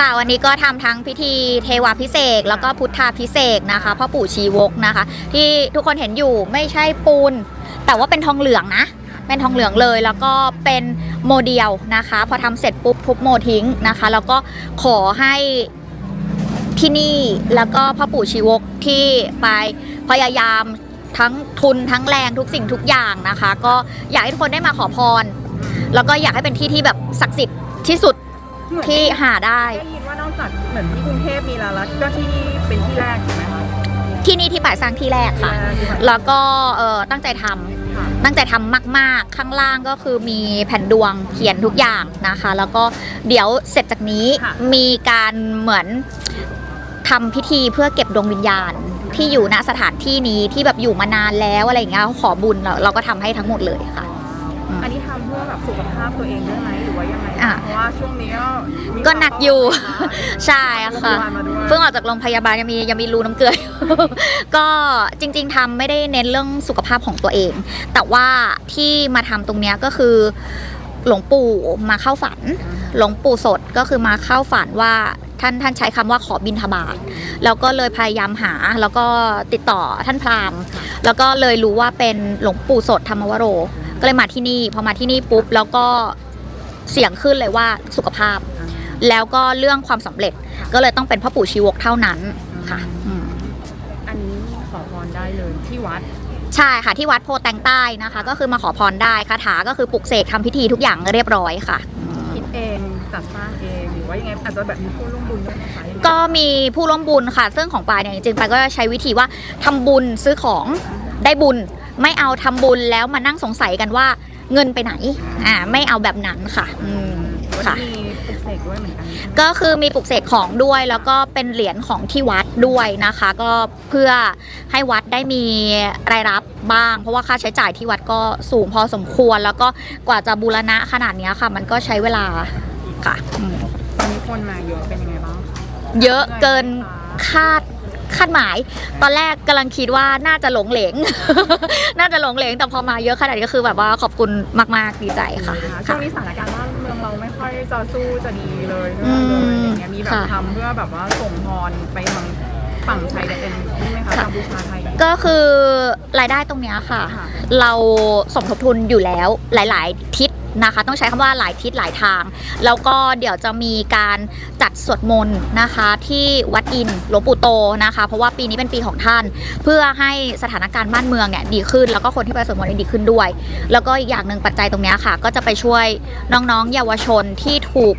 ค่ะวันนี้ก็ทำทั้งพิธีเทวาพิเศษแล้วก็พุทธาพิเศษนะคะพ่อปู่ชีวกนะคะ ที่ทุกคนเห็นอยู่ไม่ใช่ปูน แต่ว่าเป็นทองเหลืองนะเป็นทองเหลืองเลยแล้วก็เป็นโมเดียวนะคะ พอทำเสร็จปุ๊บทุบโมทิ้งนะคะ แล้วก็ขอให้ที่นี่แล้วก็พ่อปู่ชีวกที่ไปพยายามทั้งทุนทั้งแรงทุกสิ่งทุกอย่างนะคะ ก็อยากให้ทุกคนได้มาขอพร แล้วก็อยากให้เป็นที่ที่แบบศักดิ์สิทธิ์ที่สุด เหมือนที่หาได้ ได้ยินว่านอกจากเหมือนที่กรุงเทพมีแล้วแล้วก็ที่นี่เป็นที่แรกถูกไหมคะที่นี่ที่ป่ายสร้างที่แรกค่ะ ที่แรกที่แล้วก็เอ่อตั้งใจทำค่ะตั้งใจทำมาก ๆ ข้างล่างก็คือมีแผ่นดวงเขียนทุกอย่างนะคะ แล้วก็เดี๋ยวเสร็จจากนี้มีการเหมือนทำพิธีเพื่อเก็บดวงวิญญาณที่อยู่ณสถานที่นี้ที่แบบอยู่มานานแล้วอะไรอย่างเงี้ยขอบุญเราเราก็ทำให้ทั้งหมดเลยค่ะอืมอันนี้ทำ เพื่อแบบสุขภาพตัวเองด้วยไหมหรือว่ายังไงอะ เพราะว่าช่วงนี้ก็มีก็หนักอยู่ข่าวใช่เข้าค่ะมามาด้วยเพิ่งออกจากโรงพยาบาลยังมียังมีรูน้ำเกลืออยู่ ก็จริง ๆทำไม่ได้เน้นเรื่องสุขภาพของตัวเอง แต่ว่าที่มาทำตรงเนี้ยก็คือหลวงปู่มาเข้าฝัน หลวงปู่สดก็คือมาเข้าฝันว่าท่านท่านใช้คำว่าขอบินทบาทแล้วก็เลยพยายามหาแล้วก็ติดต่อท่านพราหมณ์ แล้วก็เลยรู้ว่าเป็นหลวงปู่สดธรรมวโร ก็เลยมาที่นี่ พอมาที่นี่ปุ๊บ แล้วก็เสียงขึ้นเลยว่าสุขภาพ แล้วก็เรื่องความสำเร็จก็เลยต้องเป็นพ่อปู่ชีวกเท่านั้นค่ะอืมอันนี้ขอพรได้เลยที่วัด ใช่ค่ะที่วัดโพแตงใต้นะคะ ก็คือมาขอพรได้คาถาก็คือปลุกเสกทำพิธีทุกอย่างเรียบร้อยค่ะอืมคิดเองจัดสร้างเองหรือว่ายังไงอาจจะแบบมีผู้ร่วมบุญด้วยนะคะยังไงก็มีผู้ร่วมบุญค่ะ ซึ่งของปายเนี่ยจริงๆปายก็ใช้วิธีว่าทำบุญซื้อของได้บุญ ไม่เอาทำบุญแล้วมานั่งสงสัยกันว่าเงินไปไหน อ่า ไม่เอาแบบนั้นค่ะ อืมวันค่ะนี้มีปลุกเสกด้วยเหมือนกันก็คือมีปลุกเสกของด้วย แล้วก็เป็นเหรียญของที่วัดด้วยนะคะ ก็เพื่อให้วัดได้มีรายรับบ้าง เพราะว่าค่าใช้จ่ายที่วัดก็สูงพอสมควร แล้วก็กว่าจะบูรณะขนาดเนี้ยค่ะ มันก็ใช้เวลาค่ะอืมวันนี้คนมาเยอะเป็นยังไงบ้างคะเยอะเกินคาด คาดหมาย ตอนแรกกำลังคิดว่าน่าจะหลงเหลง น่าจะหลงเหลงแต่พอมาเยอะขนาดนี้ก็คือแบบว่าขอบคุณมาก ๆ ดีใจค่ะช่วค่ะงนี้สถานการณ์บ้านเมืองเราไม่ค่อยจะสู้จะดีเลยอืเรื่มอยๆอย่างเงี้ยมีแบบค่ะทำเพื่อแบบว่าส่งพรไปทางฝั่งไทยแดนใช่ไหมคะค่ะกัมพูชาไทยก็คือรายได้ตรงเนี้ยค่ะค่ะ เราสมทบทุนอยู่แล้วหลาย ๆ ทิศ นะคะ ต้องใช้คำว่าหลายทิศหลายทาง แล้วก็เดี๋ยวจะมีการจัดสวดมนต์นะคะ ที่วัดอินหลวงปู่โตนะคะ เพราะว่าปีนี้เป็นปีของท่าน เพื่อให้สถานการณ์บ้านเมืองเนี่ยดีขึ้น แล้วก็คนที่ไปสวดมนต์ดีขึ้นด้วย แล้วก็อีกอย่างหนึ่งปัจจัยตรงนี้ค่ะ ก็จะไปช่วยน้องๆ เยาวชนที่ถูก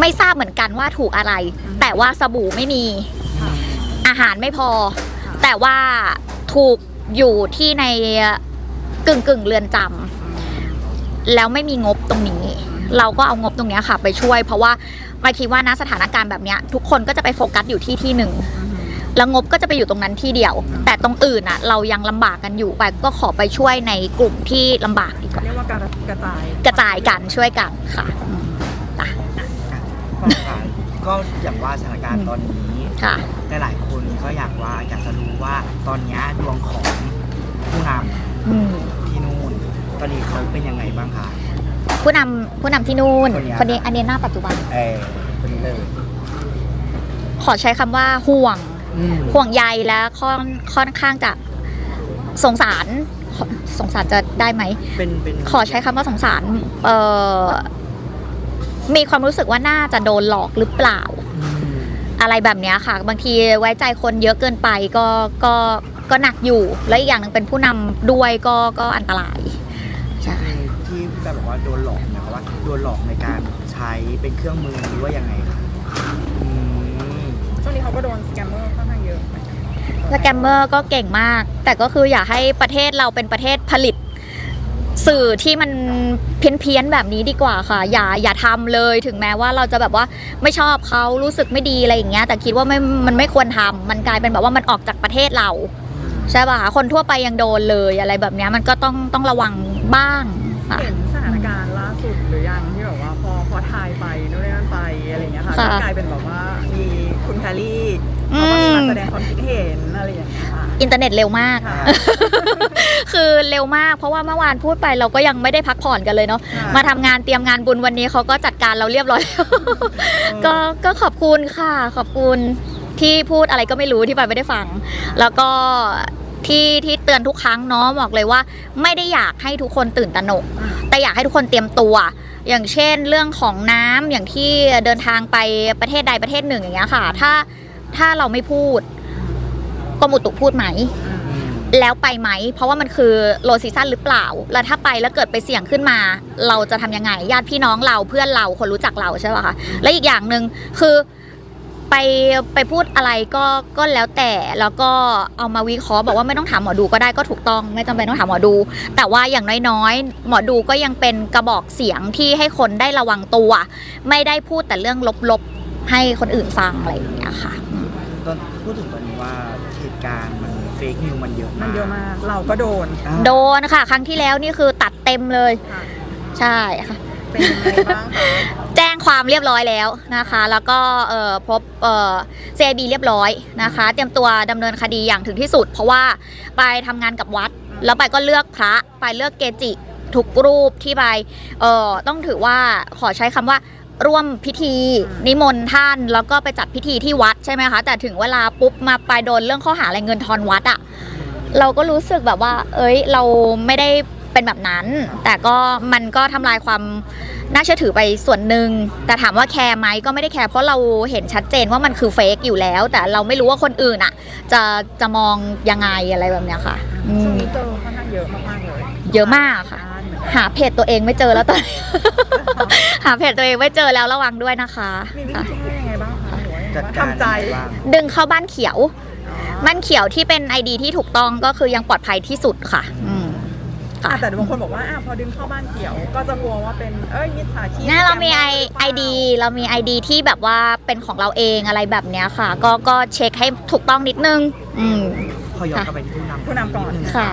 ไม่ทราบเหมือนกันว่าถูกอะไร แต่ว่าสบู่ไม่มีอาหารไม่พอ แต่ว่าถูกอยู่ที่ในกึ่งกึ่งเรือนจำ แล้วไม่มีงบตรงนี้ เราก็เอางบตรงเนี้ยค่ะไปช่วย เพราะว่ามาคิดว่านะสถานการณ์แบบเนี้ยทุกคนก็จะไปโฟกัสอยู่ที่ที่หนึ่งแล้วงบก็จะไปอยู่ตรงนั้นที่เดียว แต่ตรงอื่นอะ เรายังลำบากกันอยู่ไปก็ขอไปช่วยในกลุ่มที่ลำบากดีกว่าเรียกว่าการกระจายกระจายกันช่วยกันค่ะอืมอะก็ค่ะก็อย่างว่าสถานการณ์ตอนนี้ค่ะหลายๆคนก็อยากว่าอยากจะรู้ว่าตอนเนี้ยดวงของผู้นอืมำที่นู่น ตอนนี้เขาเป็นยังไงบ้างคะ ผู้นำผู้นำที่นู่นคนเนี้ย คนนี้อันนี้หน้าปัจจุบัน เออคนนี้เลยขอใช้คำว่าห่วง อืมห่วงใยและค่อนค่อนข้างจะสงสารขอสงสารจะได้ไหม เป็นเป็นขอใช้คำว่าสงสารเอ่อมีความรู้สึกว่าน่าจะโดนหลอกหรือเปล่า อืมอะไรแบบเนี้ยค่ะ บางทีไว้ใจคนเยอะเกินไปก็ก็ก็หนักอยู่ และอีกอย่างหนึ่งเป็นผู้นำด้วยก็ก็อันตรายใช่ ที่แบบบอก ว่าโดนหลอกนะครับว่าโดนหลอกในการใช้เป็นเครื่องมือหรือว่ายังไงคะอืมช่วงนี้เขาก็โดนสแกมเมอร์ค่อนข้างเยอะสแกมเมอร์ก็เก่งมาก แต่ก็คืออยากให้ประเทศเราเป็นประเทศผลิต สื่อที่มันเพี้ยนเพี้ยนๆแบบนี้ดีกว่าค่ะ อย่าอย่าทำเลยถึงแม้ว่าเราจะแบบว่าไม่ชอบเขารู้สึกไม่ดีอะไรอย่างเงี้ย แต่คิดว่าไม่มันไม่ควรทำมันกลายเป็นแบบว่ามันออกจากประเทศเราใช่ป่ะคะคนทั่วไปยังโดนเลยอะไรแบบเนี้ยมันก็ต้องต้องระวังบ้างค่ะ เห็น ค่ะค่ะ ก็กลายเป็นแบบว่ามีคุณแพรรี่อืเขาก็มีมมาแสดงความคิดเห็นอะไรอย่างเงี้ยค่ะ อินเทอร์เน็ตเร็วมาก ค่ะ คือเร็วมาก เพราะว่าเมื่อวานพูดไปเราก็ยังไม่ได้พักผ่อนกันเลยเนาะ ค่ะมาทำงานเตรียมงานบุญวันนี้เขาก็จัดการเราเรียบร้อยแล้ว ก็ก็ขอบคุณค่ะ ขอบคุณที่พูดอะไรก็ไม่รู้ที่ไปายไม่ได้ฟัง แล้วก็ที่ที่เตือนทุกครั้งเนาะบอกเลยว่า ไม่ได้อยากให้ทุกคนตื่นตระหนก อืม แต่อยากให้ทุกคนเตรียมตัว อย่างเช่นเรื่องของน้ำอย่างที่เดินทางไปประเทศใดประเทศหนึ่งอย่างเงี้ยค่ะ ถ้าถ้าเราไม่พูดกรมอุตุพูดไหมอืมอืมแล้วไปไหม เพราะว่ามันคือโลซีซันหรือเปล่า แล้วถ้าไปแล้วเกิดไปเสี่ยงขึ้นมา เราจะทำยังไงญาติพี่น้องเราเพื่อนเราคนรู้จักเราใช่ป่ะคะและอีกอย่างหนึ่งคือ ไปไปพูดอะไรก็ก็แล้วแต่แล้วก็เอามาวิเคราะห์บอกว่าไม่ต้องถามหมอดูก็ได้ก็ถูกต้องไม่จำเป็นต้องถามหมอดู แต่ว่าอย่างน้อยๆ หมอดูก็ยังเป็นกระบอกเสียงที่ให้คนได้ระวังตัว ไม่ได้พูดแต่เรื่องลบๆให้คนอื่นฟังอะไรอย่างเงี้ยค่ะอืมตอนพูดถึงตอนนี้ว่าเหตุการณ์มันเฟกนิวมันเยอะมันเยอะมาก เราก็โดนอ่าโดนค่ะ ครั้งที่แล้วนี่คือตัดเต็มเลย ค่ะ ใช่ค่ะ เป็นยังไงบ้างคะแจ้งความเรียบร้อยแล้วนะคะ แล้วก็เอ่อพบเอ่อ CIB เรียบร้อยนะคะ เตรียมตัวดำเนินคดีอย่างถึงที่สุด เพราะว่าไปทำงานกับวัด แล้วไปก็เลือกพระไปเลือกเกจิทุกรูปที่ไปเอ่อต้องถือว่าขอใช้คำว่าร่วมพิธีนิมนต์ท่านแล้วก็ไปจัดพิธีที่วัดใช่ไหมคะแต่ถึงเวลาปุ๊บมาไปโดนเรื่องข้อหาอะไรเงินทอนวัดอะ เราก็รู้สึกแบบว่า เอ้ย เราไม่ได้ เป็นแบบนั้น แต่ก็มันก็ทำลายความน่าเชื่อถือไปส่วนหนึ่งแต่ถามว่าแคร์ไหมก็ไม่ได้แคร์เพราะเราเห็นชัดเจนว่ามันคือเฟกอยู่แล้ว แต่เราไม่รู้ว่าคนอื่นอะ จะจะมองยังไงอะไรแบบเนี้ยค่ะอืช่วงมนี้เจอค่อนข้างเยอะมากๆเลยเยอะมากค่ะบ้านเหมือนกันหาเพจตัวเองไม่เจอแล้วตอนนี้หาเพจตัวเองไม่เจอแล้วระวังด้วยนะคะมีวิค่ะธีแก้ยังไงบ้างคะหรือว่ายังไงจัดบ้างการทำใจยังไงบ้างดึงเข้าบ้านเขียว บ้านเขียวที่เป็น ID ที่ถูกต้องก็คือยังปลอดภัยที่สุดค่ะอืม ค่ะอะ แต่บางคนบอกว่าอะพอดึงเข้าบ้านเขียว ก็จะกลัวว่าเป็นเอ้ยมิจฉาชีพงั้นเรามีไอแกมไอดีเรามี ID ที่แบบว่าเป็นของเราเองอะไรแบบเนี้ยค่ะ ก็ก็เช็คให้ถูกต้องนิดนึง อืม พอย้อนกลับไปที่ผู้นำผู้นำก่อนดงค่ะ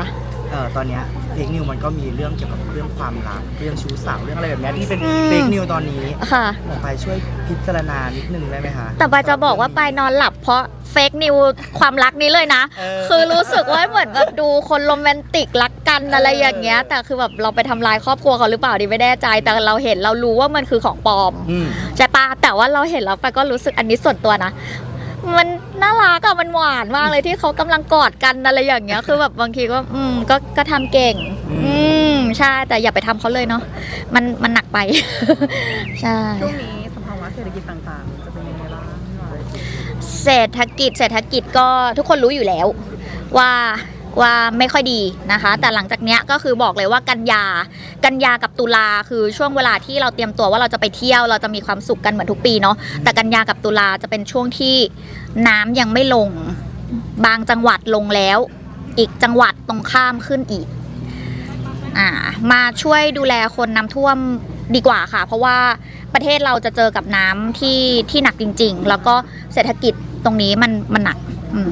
เอ่อตอนเนี้เฟกนิวมันก็มีเรื่องเกี่ยวกับเรื่องความรักเรื่องชู้สาวเรื่องอะไรแบบเนี้ยที่เป็นอืม เฟกนิวตอนนี้ค่ะ หมอไปช่วยพิจารณานิดนึงได้ไหมคะแต่ปาจะบอกว่าไปนอนหลับเพราะเฟกนิวความรักนี้เลยนะเออคือรู้สึกว่าเหมือนแบบดูคนโรแมนติกรัก กันอะไรอย่างเงี้ย แต่คือแบบเราไปทำลายครอบครัวเขาหรือเปล่าดิไม่แน่ใจ แต่เราเห็นเรารู้ว่ามันคือของปลอม อืม ใช่ปะแต่ว่าเราเห็นแล้วไปก็รู้สึกอันนี้ส่วนตัวนะ มันน่ารักอะมันหวานมากเลยที่เขากำลังกอดกันอะไรอย่างเงี้ย คือแบบบางทีก็ อืมก็ก็ทำเก่ง อืมใช่ แต่อย่าไปทำเขาเลยเนาะมันมันหนักไป ใช่ ช่วงนี้สภาวะเศรษฐกิจต่างๆ จะเป็นยังไงบ้างพี่หน่อยเศรษฐกิจเศรษฐกิจก็ทุกคนรู้อยู่แล้ว ว่า ว่าไม่ค่อยดีนะคะ แต่หลังจากเนี้ยก็คือบอกเลยว่ากันยา กันยากับตุลาคือช่วงเวลาที่เราเตรียมตัวว่าเราจะไปเที่ยวเราจะมีความสุขกันเหมือนทุกปีเนาะแต่กันยากับตุลาจะเป็นช่วงที่น้ำยังไม่ลง บางจังหวัดลงแล้ว อีกจังหวัดตรงข้ามขึ้นอีกอ่ามาช่วยดูแลคนน้ำท่วมดีกว่าค่ะ เพราะว่าประเทศเราจะเจอกับน้ำที่ที่หนักจริง ๆ แล้วก็เศรษฐกิจตรงนี้มันมันหนัก อืม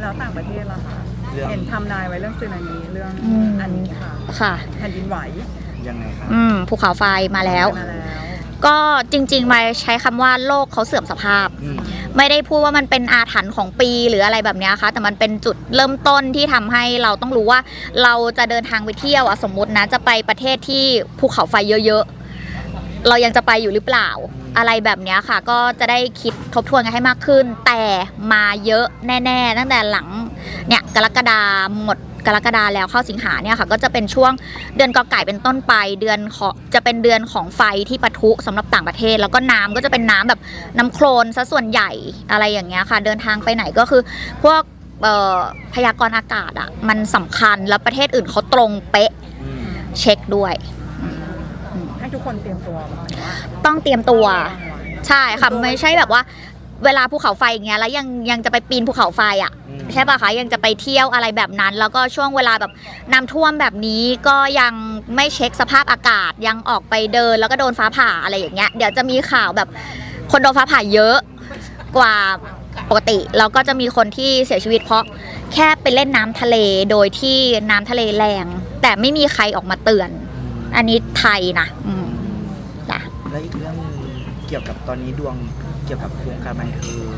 แล้วต่างประเทศล่ะคะ เรื่องเห็นทำนายไว้เรื่องสึนามิเรื่องอืม อันนี้ค่ะค่ะ แผ่นดินไหวยังไงคะอืมภูเขาไฟมาแล้ว มาแล้วก็จริงๆมาใช้คำว่าโลกเขาเสื่อมสภาพ อืมไม่ได้พูดว่ามันเป็นอาถรรพ์ของปีหรืออะไรแบบเนี้ยค่ะ แต่มันเป็นจุดเริ่มต้นที่ทำให้เราต้องรู้ว่า เราจะเดินทางไปเที่ยวอะสมมตินะจะไปประเทศที่ภูเขาไฟเยอะๆ เรายังจะไปอยู่หรือเปล่า อะไรแบบเนี้ยค่ะ ก็จะได้คิดทบทวนกันให้มากขึ้น แต่มาเยอะแน่ ๆ ตั้งแต่หลังเนี่ย กรกฎาหมดกรกฎาแล้วเข้าสิงหาเนี่ยค่ะก็จะเป็นช่วงเดือนกอไก่เป็นต้นไปเดือนของจะเป็นเดือนของไฟที่ปะทุสำหรับต่างประเทศ แล้วก็น้ำก็จะเป็นน้ำแบบน้ำโคลนซะส่วนใหญ่อะไรอย่างเงี้ยค่ะ เดินทางไปไหนก็คือพวกเอ่อพยากรณ์อากาศอะมันสำคัญแล้วประเทศอื่นเขาตรงเป๊ะอืมเช็คด้วยให้ทุกคนเตรียมตัวมาว่าต้องเตรียมตัวระวังไว้ใช่ค่ะไม่ใช่แบบว่าเวลาภูเขาไฟอย่างเงี้ยแล้วยังยังจะไปปีนภูเขาไฟอะอืม ใช่ปะคะยังจะไปเที่ยวอะไรแบบนั้น แล้วก็ช่วงเวลาแบบน้ำท่วมแบบนี้ก็ยังไม่เช็คสภาพอากาศยังออกไปเดินแล้วก็โดนฟ้าผ่าอะไรอย่างเงี้ยเดี๋ยวจะมีข่าวแบบคนโดนฟ้าผ่าเยอะกว่าปกติแล้วก็จะมีคนที่เสียชีวิตเพราะแค่ไปเล่นน้ำทะเลโดยที่น้ำทะเลแรง แต่ไม่มีใครออกมาเตือน อันนี้ไทยนะอืมจ้ะ แล้วอีกเรื่องหนึงเกี่ยวกับตอนนี้ดวงเกี่ยวกับวงการบันเทิง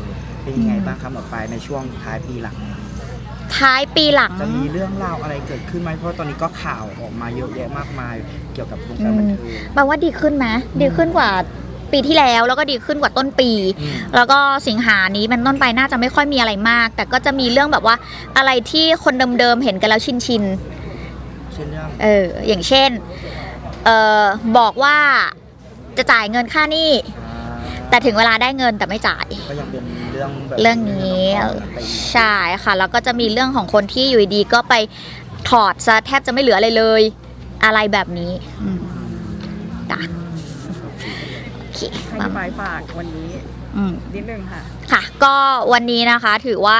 เป็นยังไงบ้างครับหมอปลายในช่วงท้ายปีหลังนี้ท้ายปีหลัง จะมีเรื่องราวอะไรเกิดขึ้นไหมเพราะตอนนี้ก็ข่าวออกมาเยอะแยะมากมาย เกี่ยวกับวงการบันเทิงแปลว่าดีขึ้นไหมดีขึ้นกว่าปีที่แล้วแล้วก็ดีขึ้นกว่าต้นปี อืม แล้วก็สิงหานี้เป็นต้นไปน่าจะไม่ค่อยมีอะไรมาก แต่ก็จะมีเรื่องแบบว่าอะไรที่คนเดิมๆเห็นกันแล้วชินชินเช่นเรื่องๆเอออย่างเช่นเออบอกว่าจะจ่ายเงินค่าหนี้ อ่าแต่ถึงเวลาได้เงินแต่ไม่จ่าย ก็ยังเป็นเรื่องแบบเรื่องนี้ปกติใช่ค่ะ แล้วก็จะมีเรื่องของคนที่อยู่ดีๆก็ไปถอดซะแทบจะไม่เหลืออะไรเลย อะไรแบบนี้อืมจ้ะโอเคให้มา พี่ปายฝากวันนี้อืม นิดนึงค่ะ ค่ะก็วันนี้นะคะถือว่า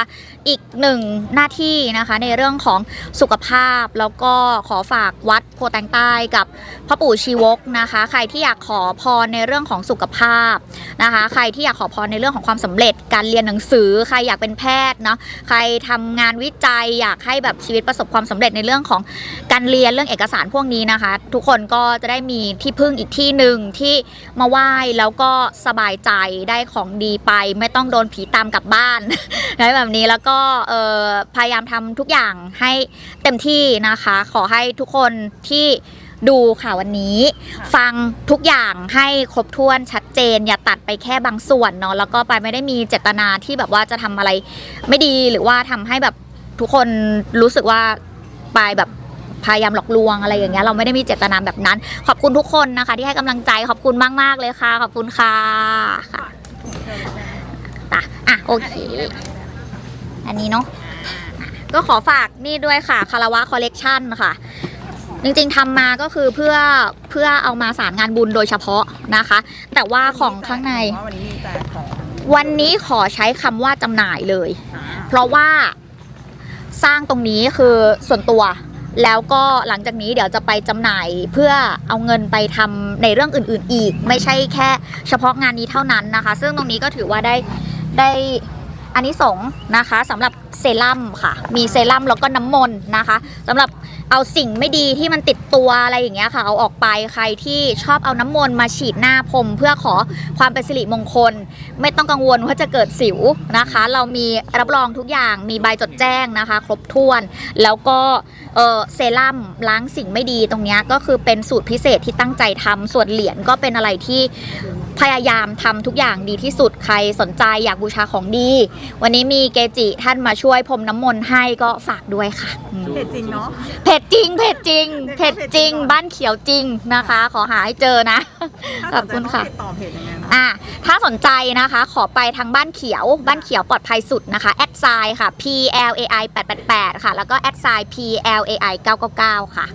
อีกหนึ่งหน้าที่นะคะ ในเรื่องของสุขภาพแล้วก็ขอฝากวัดโพแตงใต้กับพ่อปู่ชีวกนะคะ ใครที่อยากขอพรในเรื่องของสุขภาพนะคะ ใครที่อยากขอพรในเรื่องของความสำเร็จการเรียนหนังสือ ใครอยากเป็นแพทย์เนาะใครทำงานวิจัยอยากให้แบบชีวิตประสบความสำเร็จในเรื่องของการเรียนเรื่องเอกสารพวกนี้นะคะ ทุกคนก็จะได้มีที่พึ่งอีกที่หนึ่งที่มาไหว้แล้วก็สบายใจได้ของดีไป ไม่ต้องโดนผีตามกลับบ้านอะไรแบบนี้แล้วก็เอ่อพยายามทำทุกอย่างให้เต็มที่นะคะ ขอให้ทุกคนที่ดูข่าววันนี้ค่ะฟังทุกอย่างให้ครบถ้วนชัดเจน อย่าตัดไปแค่บางส่วนเนาะแล้วก็ไปไม่ได้มีเจตนาที่แบบว่าจะทำอะไรไม่ดีหรือว่าทำให้แบบทุกคนรู้สึกว่าไปแบบพยายามหลอกลวงอะไรอย่างเงี้ยเราไม่ได้มีเจตนาแบบนั้น ขอบคุณทุกคนนะคะ ที่ให้กำลังใจขอบคุณมาก ๆ เลยค่ะ ขอบคุณค่ะค่ะ อะอะโอเค อันนี้เนาะก็ขอฝากนี่ด้วยค่ะคาราวะคอลเลกชันค่ะ จริงๆทำมาก็คือเพื่อเพื่อเอามาสารงานบุญโดยเฉพาะนะคะ แต่ว่าของข้างใน วันนี้มีแจกของวันนี้ขอใช้คำว่าจำหน่ายเลย เพราะว่าสร้างตรงนี้คือส่วนตัว แล้วก็หลังจากนี้เดี๋ยวจะไปจำหน่ายเพื่อเอาเงินไปทำในเรื่องอื่น ๆ อีก ไม่ใช่แค่เฉพาะงานนี้เท่านั้นนะคะ ซึ่งตรงนี้ก็ถือว่าได้ได้อันนี้สงนะคะสำหรับเซรั่มค่ะ มีเซรั่มแล้วก็น้ำมนต์นะคะสำหรับ เอาสิ่งไม่ดีที่มันติดตัวอะไรอย่างเงี้ยค่ะ เอาออกไปใครที่ชอบเอาน้ำมนต์มาฉีดหน้าพรมเพื่อขอความเป็นสิริมงคล ไม่ต้องกังวลว่าจะเกิดสิวนะคะ เรามีรับรองทุกอย่างมีใบจดแจ้งนะคะ ครบถ้วน แล้วก็เออเซรั่มล้างสิ่งไม่ดีตรงนี้ก็คือเป็นสูตรพิเศษที่ตั้งใจทำส่วนเหรียญก็เป็นอะไรที่ พยายามทำทุกอย่างดีที่สุดใครสนใจอยากบูชาของดี วันนี้มีเกจิท่านมาช่วยพรมน้ำมนต์ให้ก็ฝากด้วยค่ะอืมเพจจริงเนาะเผ็ดจริงเผ็ดจริงเผ็ดจริงเผ็ดจริงเหรอบ้านเขียวจริงนะคะ ขอหาให้เจอนะขอบคุณค่ะถ้าสนใจต้องติดต่อเพจยังไงนะอะถ้าสนใจนะคะ ขอไปทางบ้านเขียว บ้านเขียวปลอดภัยสุดนะคะแอดไซน์ค่ะ P L A I 888ค่ะ แล้วก็แอดไซน์ P L A I 999ค่ะ